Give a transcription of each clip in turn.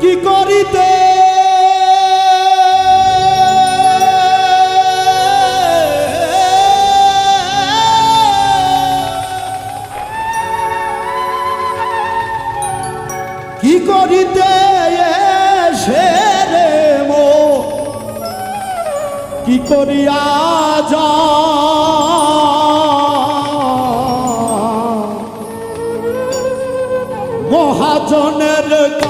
কি করিতে? কি করিতে সে রে মো? কি করিয়া যা? মহাজনের কা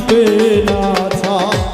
দিবে না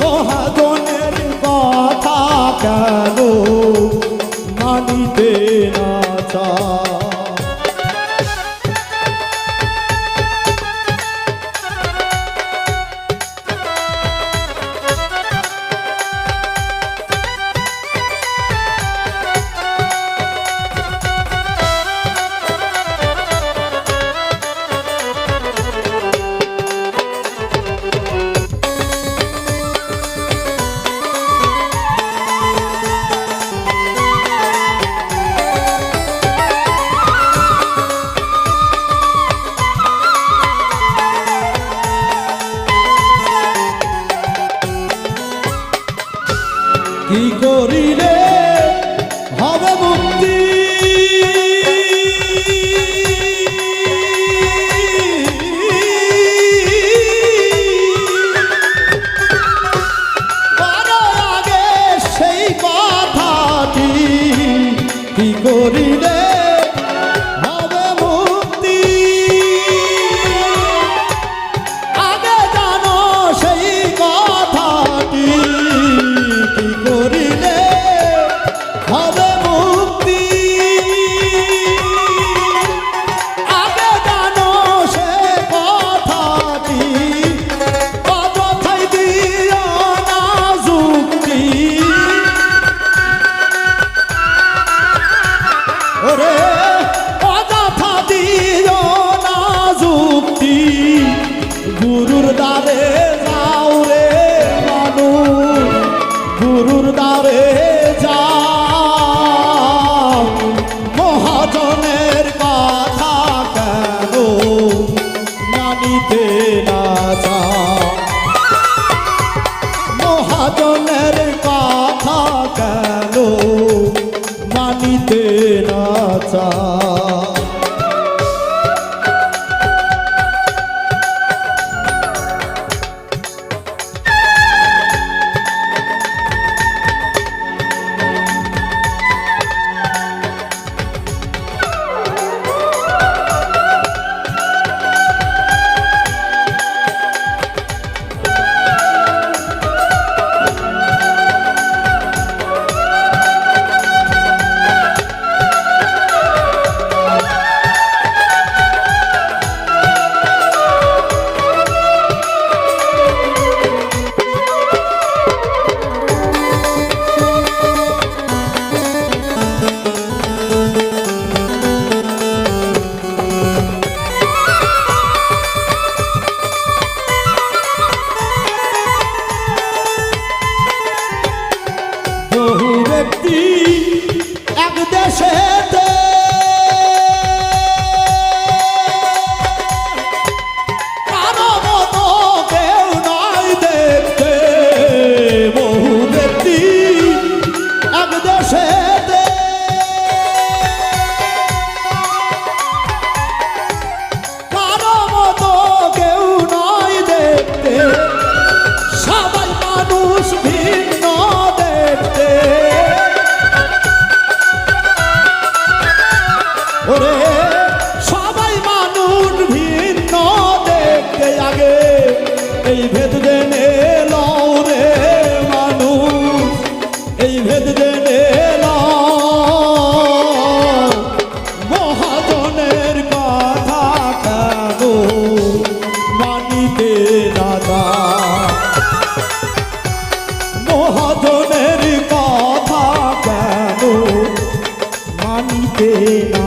মহাজনের কথা কেন মানিতে না চা না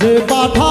যে পাঠা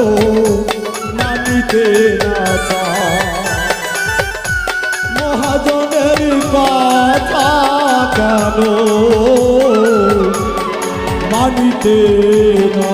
তো নামিতে না মহাজনের কথা কেন মানিতে না